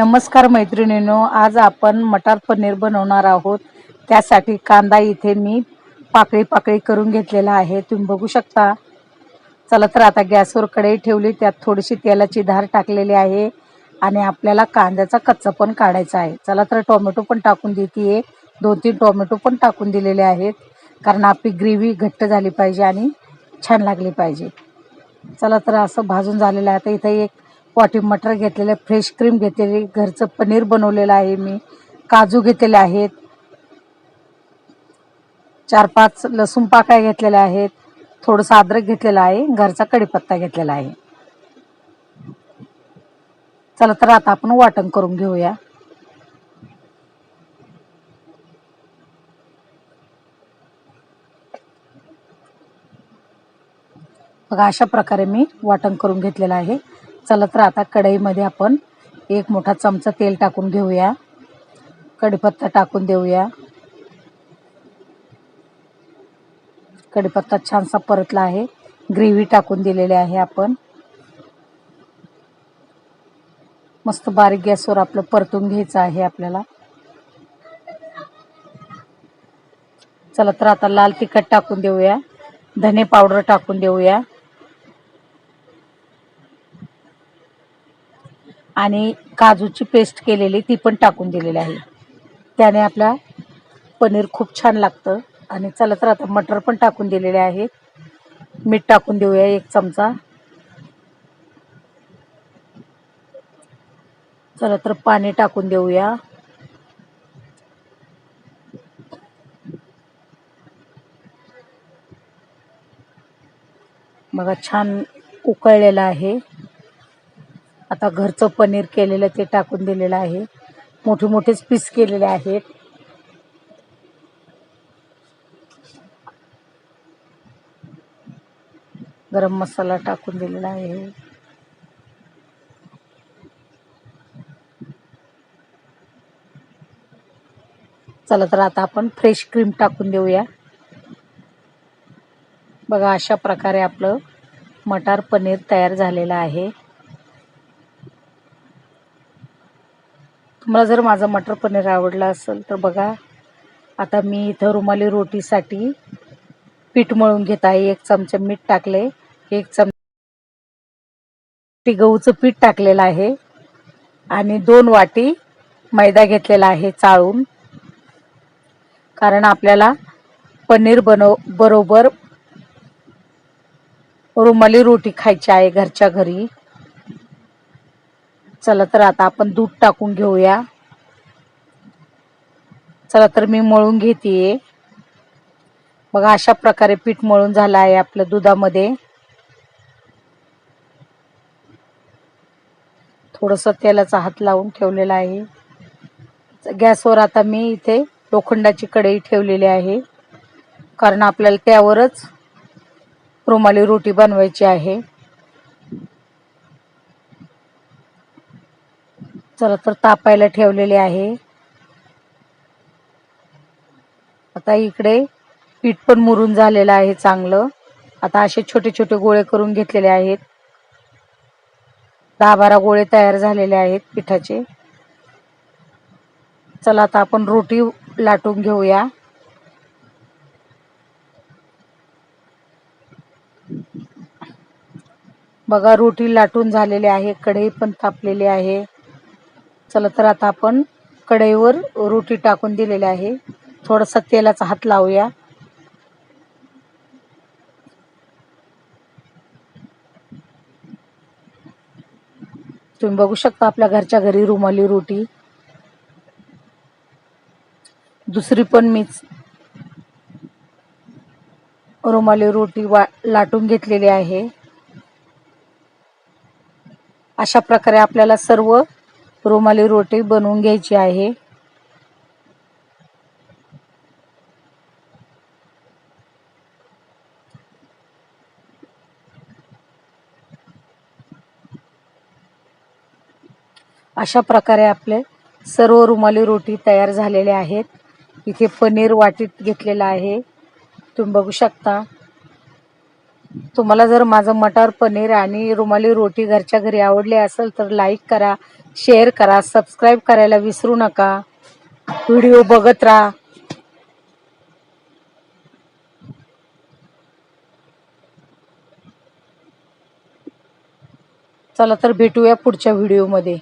नमस्कार मैत्रिणींनो आज आपण मटार पनीर बनवणार आहोत. त्यासाठी कांदा इथे मी पाकळी पाकळी करून घेतलेला आहे. तुम्ही बघू शकता. चला तर आता गॅसवर कढई ठेवली. त्यात थोडीशी तेलाची धार टाकलेली आहे आणि आपल्याला कांद्याचा कच्चा पण काढायचा आहे. चला तर टोमॅटो पण टाकून देते दोन तीन टोमॅटो पण टाकून दिलेले आहेत. कारण आपली ग्रेव्ही घट्ट झाली पाहिजे आणि छान लागली पाहिजे. चला तर असं भाजून झालेलं आहे. आता इथे एक वाटी मटर घेतलेले फ्रेश क्रीम घेतलेली घरचं पनीर बनवलेलं आहे मी काजू घेतलेले आहेत चार पाच लसूण पाकळ्या घेतलेल्या आहेत थोडंसं अद्रक घेतलेलं आहे घरचा कढीपत्ता घेतलेला आहे. चला तर आता आपण वाटण करून घेऊया. बघा अशा प्रकारे मी वाटण करून घेतलेलं आहे. चला तर आता कढईमध्ये आपण एक मोठा चमचा तेल टाकून घेऊया. कढीपत्ता टाकून देऊया. कढीपत्ता छानसा परतला आहे. ग्रेव्ही टाकून दिलेली आहे आपण. मस्त बारीक गॅसवर आपलं परतून घ्यायचं आहे आपल्याला. चला तर आता लाल तिखट टाकून देऊया. धने पावडर टाकून देऊया. आणि काजूची पेस्ट केलेली ती पण टाकून दिलेली आहे. त्याने आपला पनीर खूप छान लागतं. आणि चला तर आता मटर पण टाकून दिलेले आहेत. मीठ टाकून देऊया एक चमचा. चला तर पाणी टाकून देऊया. बघा छान उकळलेला आहे. आता घरचं पनीर केलेलं ते टाकून दिलेलं आहे. मोठे मोठेच पीस केलेले आहेत. गरम मसाला टाकून दिलेला आहे. चला तर आता आपण फ्रेश क्रीम टाकून देऊया. बघा अशा प्रकारे आपलं मटार पनीर तयार झालेलं आहे. तुम्हाला जर माझं मटर पनीर आवडलं असेल तर बघा. आता मी इथं रुमाली रोटीसाठी पीठ मळून घेत आहे. एक चमचा मीठ टाकले एक चमचा गहूचं पीठ टाकलेलं आहे. आणि दोन वाटी मैदा घेतलेला आहे चाळून. कारण आपल्याला पनीर बनव बरोबर रुमाली रोटी खायची आहे घरच्या घरी. चला तर आता आपण दूध टाकून घेऊया. चला तर मी मळून घेते बघा अशा प्रकारे पीठ मळून झालं आहे आपलं दुधामध्ये. थोडस तेलाचा हात लावून ठेवलेला आहे. गॅसवर आता मी इथे लोखंडाची कढई ठेवलेली आहे. कारण आपल्याला त्यावरच रुमाली रोटी बनवायची आहे. चला तर तापायला ठेवलेले आहे. आता इकडे पीठ पण मुरून झालेलं आहे चांगलं. आता असे छोटे छोटे गोळे करून घेतलेले आहेत. दहा बारा गोळे तयार झालेले आहेत पिठाचे. चला आता आपण रोटी लाटून घेऊया. बघा रोटी लाटून झालेली आहे कढई पण तापलेली आहे. चला तर आता आपण कढईवर रोटी टाकून दिलेली आहे. थोडासा तेलाचा हात लावूया. तुम्ही बघू शकता आपल्या घरच्या घरी रुमाली रोटी. दुसरी पण मीच रुमाली रोटी वा लाटून घेतलेली आहे. अशा प्रकारे आपल्याला सर्व रुमाली रोटी बनवून घ्यायची आहे. अशा प्रकारे आपले सर्व रुमाली रोटी तयार झालेले आहेत. इथे पनीर वाटीत घेतलेलं आहे. तुम्ही बघू शकता. तुम्हाला जर माझं मटार पनीर आणि रुमाली रोटी घरच्या घरी आवडली असेल तर लाईक करा. शेअर करा सबस्क्राईब करायला विसरू नका. व्हिडिओ बघत राहा. चला तर भेटूया पुढच्या व्हिडिओमध्ये